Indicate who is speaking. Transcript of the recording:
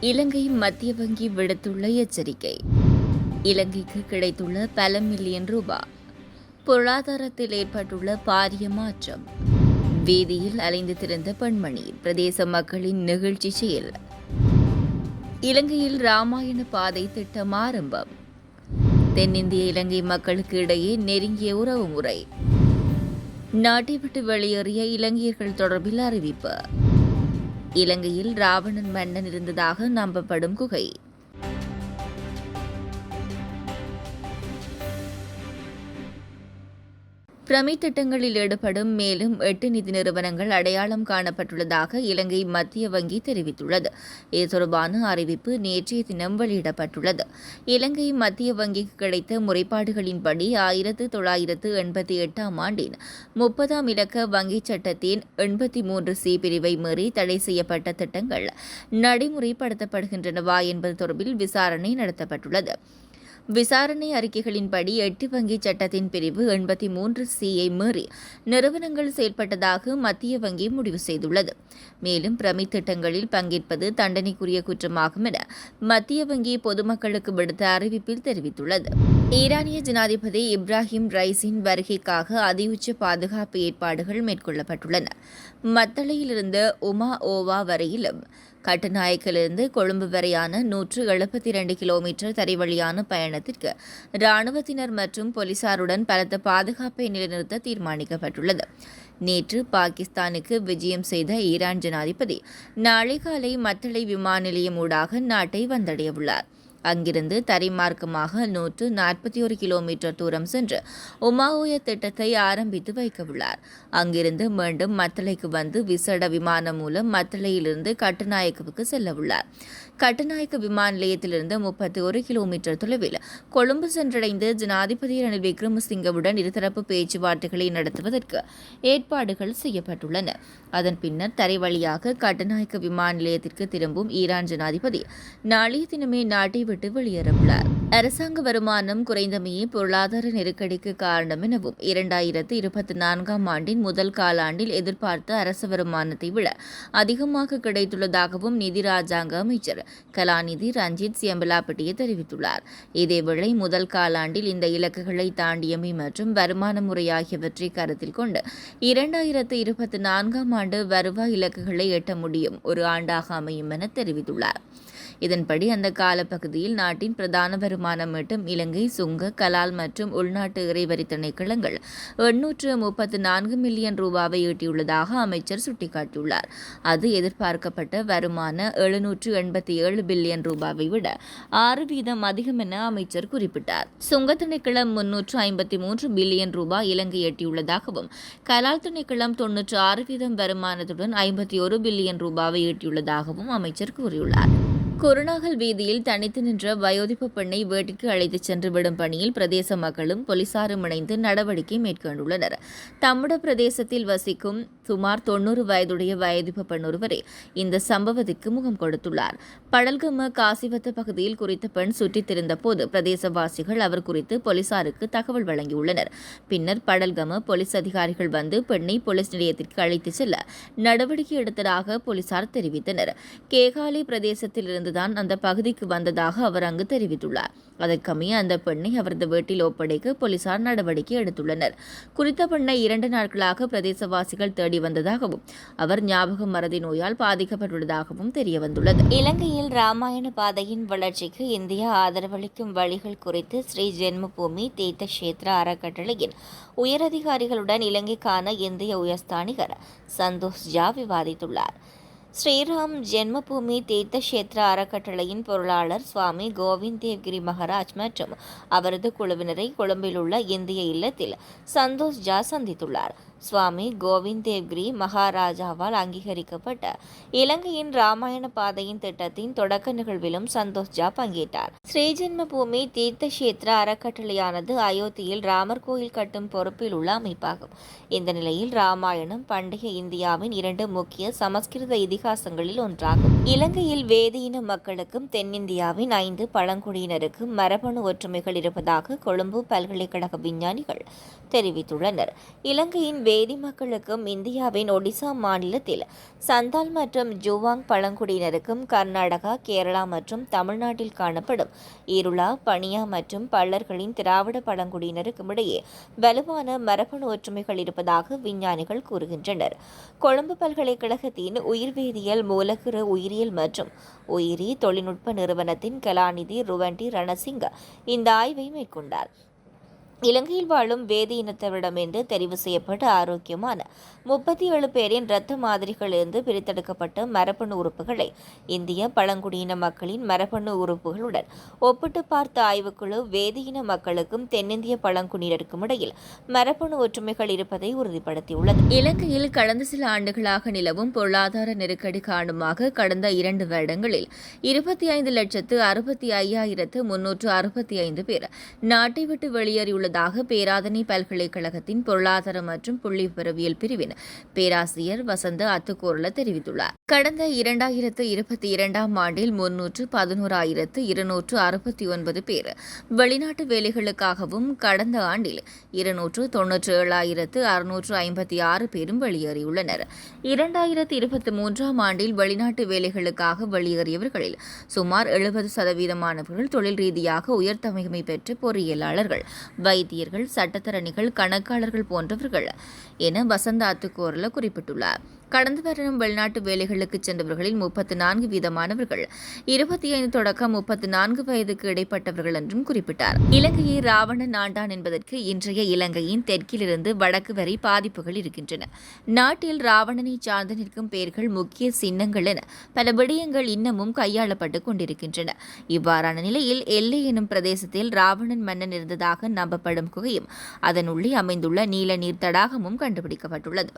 Speaker 1: இலங்கை மத்திய வங்கி விடுத்துள்ள எச்சரிக்கை. இலங்கைக்கு கிடைத்துள்ள பல மில்லியன் ரூபாய் பொருளாதாரத்தில் ஏற்பட்டுள்ள பாரிய மாற்றம். வீதியில் அலைந்து திறந்த பெண்மணி பிரதேச மக்களின் நெகிழ்ச்சி செயல். இலங்கையில் ராமாயண பாதை திட்டம் ஆரம்பம். தென்னிந்திய இலங்கை மக்களுக்கு இடையே நெருங்கிய உறவு முறை நாட்டை விட்டு வெளியேறிய இலங்கையர்கள் தொடர்பில் அறிவிப்பு. இலங்கையில் ராவணன் மன்னன் இருந்ததாக நம்பப்படும் குகை. பிரமி திட்டங்களில் ஈடுபடும் மேலும் எட்டு நிதி நிறுவனங்கள் அடையாளம் காணப்பட்டுள்ளதாக இலங்கை மத்திய வங்கி தெரிவித்துள்ளது. இது தொடர்பான அறிவிப்பு நேற்றைய தினம் வெளியிடப்பட்டுள்ளது. இலங்கை மத்திய வங்கிக்கு கிடைத்த முறைப்பாடுகளின்படி ஆயிரத்து தொள்ளாயிரத்து எண்பத்தி எட்டாம் ஆண்டின் முப்பதாம் இலக்க வங்கிச் சட்டத்தின் எண்பத்தி மூன்று சி பிரிவை மீறி தடை செய்யப்பட்ட திட்டங்கள் நடைமுறைப்படுத்தப்படுகின்றனவா என்பது தொடர்பில் விசாரணை நடத்தப்பட்டுள்ளது. விசாரணை அறிக்கைகளின்படி எட்டு வங்கி சட்டத்தின் பிரிவு எண்பத்தி மூன்று சியை மீறி நிறுவனங்கள் செயல்பட்டதாக மத்திய வங்கி முடிவு செய்துள்ளது. மேலும் பிரமி திட்டங்களில் பங்கேற்பது தண்டனைக்குரிய குற்றமாகும் என மத்திய வங்கி பொதுமக்களுக்கு விடுத்த அறிவிப்பில் தெரிவித்துள்ளது. ஈரானிய ஜனாதிபதி இப்ராஹிம் ரைஸின் வருகைக்காக அதிஉச்ச பாதுகாப்பு ஏற்பாடுகள் மேற்கொள்ளப்பட்டுள்ளன. மத்தளையிலிருந்து உமா ஓவா வரையிலும் கட்டுநாயக்கிலிருந்து கொழும்பு வரையான நூற்று எழுபத்தி இரண்டு கிலோமீட்டர் தரைவழியான பயணத்திற்கு இராணுவத்தினர் மற்றும் போலீசாருடன் பலத்த பாதுகாப்பை நிலைநிறுத்த தீர்மானிக்கப்பட்டுள்ளது. நேற்று பாகிஸ்தானுக்கு விஜயம் செய்த ஈரான் ஜனாதிபதி நாளை காலை மத்தளை விமான நிலையம் ஊடாக நாட்டை வந்தடையவுள்ளார். அங்கிருந்து தரைமார்க்கமாக நூற்று நாற்பத்தி ஒரு கிலோமீட்டர் தூரம் சென்று உமாவோய திட்டத்தை ஆரம்பித்து வைக்கவுள்ளார். அங்கிருந்து மீண்டும் மத்தளைக்கு வந்து விசேட விமானம் மூலம் மத்தளையிலிருந்து கட்டுநாயக்கவுக்கு செல்லவுள்ளார். கட்டுநாயக்க விமான நிலையத்திலிருந்து முப்பத்தி ஒரு கிலோமீட்டர் தொலைவில் கொழும்பு சென்றடைந்து ஜனாதிபதி ரணில் விக்ரமசிங்கவுடன் இருதரப்பு பேச்சுவார்த்தைகளை நடத்துவதற்கு ஏற்பாடுகள் செய்யப்பட்டுள்ளன. அதன் பின்னர் தரை வழியாக கட்டுநாயக்க விமான நிலையத்திற்கு திரும்பும் ஈரான் ஜனாதிபதி நாளைய தினமே நாட்டை விட்டு வெளியேறவுள்ளார் அரசாங்க வருமானம் குறைந்தமையே பொருளாதார நெருக்கடிக்கு காரணம் எனவும் இரண்டாயிரத்து இருபத்தி நான்காம் ஆண்டின் முதல் காலாண்டில் எதிர்பார்த்த அரசு வருமானத்தை விட அதிகமாக கிடைத்துள்ளதாகவும் நிதி ராஜாங்க அமைச்சர் கலாநிதி ரஞ்சித் சியம்பலாப்பட்டியே தெரிவித்துள்ளார். இதேவேளை முதல் காலாண்டில் இந்த இலக்குகளை தாண்டியமை மற்றும் வருமான முறை ஆகியவற்றை கருத்தில் கொண்டு இரண்டாயிரத்து இருபத்தி நான்காம் ஆண்டு வருவாய் இலக்குகளை எட்ட முடியும் ஒரு ஆண்டாக அமையும் என தெரிவித்துள்ளார். இதன்படி அந்த காலப்பகுதியில் நாட்டின் பிரதான வருமானம் மட்டும் இலங்கை சுங்க கலால் மற்றும் உள்நாட்டு இறைவரி திணைக்களங்கள் எண்ணூற்று முப்பத்து நான்கு மில்லியன் ரூபாவை ஈட்டியுள்ளதாக அமைச்சர் சுட்டிக்காட்டியுள்ளார். அது எதிர்பார்க்கப்பட்ட வருமான எழுநூற்று எண்பத்தி ஏழு பில்லியன் ரூபாவை விட ஆறு வீதம் அதிகம் என அமைச்சர் குறிப்பிட்டார். சுங்க திணைக்களம் முன்னூற்று ஐம்பத்தி மூன்று பில்லியன் ரூபாய் இலங்கை எட்டியுள்ளதாகவும் கலால் திணைக்களம் தொன்னூற்று ஆறு வீதம் வருமானத்துடன் ஐம்பத்தி ஒரு பில்லியன் ரூபாவை ஈட்டியுள்ளதாகவும் அமைச்சர் கூறியுள்ளார். குருநாகல் வீதியில் தனித்து நின்ற வயோதிப்பு பெண்ணை வீட்டுக்கு அழைத்துச் சென்று விடும் பணியில் பிரதேச மக்களும் போலீசாரும் இணைந்து நடவடிக்கை மேற்கொண்டுள்ளனர். தம்முட பிரதேசத்தில் வசிக்கும் சுமார் தொன்னூறு வயதுடைய வயோதிப்பு பெண் ஒருவரே இந்த சம்பவத்திற்கு முகம் கொடுத்துள்ளார். படல்கம காசிவத்த பகுதியில் குறித்த பெண் சுற்றித் திரிந்த போது பிரதேசவாசிகள் அவர் குறித்து போலீசாருக்கு தகவல் வழங்கியுள்ளனர். பின்னர் படல்கம போலீஸ் அதிகாரிகள் வந்து பெண்ணை போலீஸ் நிலையத்திற்கு அழைத்துச் செல்ல நடவடிக்கை எடுத்ததாக போலீசார் தெரிவித்தனர். கேகாலி பிரதேசத்திலிருந்துதான் அந்த பகுதிக்கு வந்ததாக அவர் அங்கு தெரிவித்துள்ளார். அதற்கமைய அந்த பெண்ணை அவரது வீட்டில் ஒப்படைக்க போலீசார் நடவடிக்கை எடுத்துள்ளனர். குறித்த பெண்ணை இரண்டு நாட்களாக பிரதேசவாசிகள் தேடி வந்ததாகவும் அவர் ஞாபக மறதி நோயால் பாதிக்கப்பட்டுள்ளதாகவும் தெரியவந்துள்ளது. இலங்கையில் ராமாயண பாதையின் வளர்ச்சிக்கு இந்தியா ஆதரவளிக்கும் வழிகள் குறித்து ஸ்ரீ ஜென்மபூமி தீர்த்த கஷேத்திர அறக்கட்டளையின் உயரதிகாரிகளுடன் இலங்கைக்கான இந்திய உயர்ஸ்தானிகர் சந்தோஷ் ஜா விவாதித்துள்ளார். ஸ்ரீராம் ஜென்மபூமி தீர்த்த கஷேத்திர அறக்கட்டளையின் பொருளாளர் சுவாமி கோவிந்த் தேவ்கிரி மகாராஜ் மற்றும் அவரது குழுவினரை கொழும்பில் உள்ள இந்திய இல்லத்தில் சந்தோஷ் ஜா சந்தித்துள்ளார். சுவாமி கோவிந்த் தேவ்கிரி மகாராஜாவால் அங்கீகரிக்கப்பட்ட இலங்கையின் ராமாயண பாதையின் திட்டத்தின் தொடக்க நிகழ்விலும் சந்தோஷ் ஜா பங்கேற்றார். ஸ்ரீஜென்ம பூமி தீர்த்த கஷேத்திர அறக்கட்டளையானது அயோத்தியில் ராமர் கோயில் கட்டும் பொறுப்பில் உள்ள அமைப்பாகும். இந்த நிலையில் ராமாயணம் பண்டைய இந்தியாவின் இரண்டு முக்கிய சமஸ்கிருத இதிகாசங்களில் ஒன்றாகும். இலங்கையில் வேதியின மக்களுக்கும் தென்னிந்தியாவின் ஐந்து பழங்குடியினருக்கும் மரபணு ஒற்றுமைகள் இருப்பதாக கொழும்பு பல்கலைக்கழக விஞ்ஞானிகள் தெரிவித்துள்ளனர். இலங்கையின் வேதி மக்களுக்கும் இந்தியாவின் ஒடிசா மாநிலத்தில் சந்தால் மற்றும் ஜுவாங் பழங்குடியினருக்கும் கர்நாடகா கேரளா மற்றும் தமிழ்நாட்டில் காணப்படும் இருளா பனியா மற்றும் பள்ளர்களின் திராவிட பழங்குடியினருக்கும் இடையே வலுவான மரபணு ஒற்றுமைகள் இருப்பதாக விஞ்ஞானிகள் கூறுகின்றனர். கொழும்பு பல்கலைக்கழகத்தின் உயிர்வேதியியல் மூலக்கூறு உயிரியல் மற்றும் உயிரி தொழில்நுட்ப நிறுவனத்தின் கலாநிதி ருவண்டி ரணசிங்க இந்த ஆய்வை மேற்கொண்டார். இலங்கையில் வாழும் வேதி இனத்தவரிடமிருந்து தெரிவு செய்யப்பட்ட ஆரோக்கியமான முப்பத்தி ஏழு பேரின் இரத்த மாதிரிகளிலிருந்து பிரித்தெடுக்கப்பட்ட மரபணு உறுப்புகளை இந்திய பழங்குடியின மக்களின் மரபணு உறுப்புகளுடன் ஒப்பிட்டு பார்த்த ஆய்வுக்குழு வேதியின மக்களுக்கும் தென்னிந்திய பழங்குடியினருக்கும் இடையில் மரபணு ஒற்றுமைகள் இருப்பதை உறுதிப்படுத்தியுள்ளது. இலங்கையில் கடந்த சில ஆண்டுகளாக நிலவும் பொருளாதார நெருக்கடி காரணமாக கடந்த இரண்டு வருடங்களில் இருபத்தி ஐந்து லட்சத்து அறுபத்தி ஐயாயிரத்து முன்னூற்று அறுபத்தி ஐந்து பேர் நாட்டை விட்டு வெளியேறியுள்ள வருவதாக பேராதனை பல்கலைக்கழகத்தின் பொருளாதார மற்றும் புள்ளி விவரவியல் பிரிவின் பேராசிரியர் வசந்த அத்துக்கோரல தெரிவித்துள்ளார். கடந்த இரண்டாயிரத்து இருபத்தி இரண்டாம் ஆண்டில் முன்னூற்று பதினோராயிரத்து இருநூற்று அறுபத்தி ஒன்பது பேர் வெளிநாட்டு வேலைகளுக்காகவும் கடந்த ஆண்டில் இருநூற்று தொன்னூற்று ஏழாயிரத்து அறுநூற்று ஐம்பத்தி ஆறு பேரும் வெளியேறியுள்ளனர். இரண்டாயிரத்து இருபத்தி மூன்றாம் ஆண்டில் வெளிநாட்டு வேலைகளுக்காக வெளியேறியவர்களில் சுமார் எழுபது சதவீதமானவர்கள் தொழில் ரீதியாக உயர்தமைமை பெற்ற பொறியியலாளர்கள். வைத்தியர்கள் சட்டத்தரணிகள் கணக்காளர்கள் போன்றவர்கள் என வசந்த அத்துக்கோரல குறிப்பிட்டுள்ளார். கடந்த வருடம் வெளிநாட்டு வேலைகளுக்கு சென்றவர்களில் முப்பத்தி நான்கு வீதமானவர்கள் இருபத்தி ஐந்து தொடக்கம் முப்பத்தி நான்கு வயதுக்கு இடைப்பட்டவர்கள் என்றும் குறிப்பிட்டார். இலங்கையை ராவண நாண்டான் என்பதற்கு இன்றைய இலங்கையின் தெற்கிலிருந்து வடக்கு வரை பாதிப்புகள் இருக்கின்றன. நாட்டில் ராவணனை சார்ந்து நிற்கும் பெயர்கள் முக்கிய சின்னங்கள் என பல விடயங்கள் இன்னமும் கையாளப்பட்டுக் கொண்டிருக்கின்றன. இவ்வாறான நிலையில் எல்லை எனும் பிரதேசத்தில் ராவணன் மன்னன் இருந்ததாக நம்பப்படும் குகையும் அதனுள்ளே அமைந்துள்ள நீல நீர் தடாகமும் கண்டுபிடிக்கப்பட்டுள்ளது.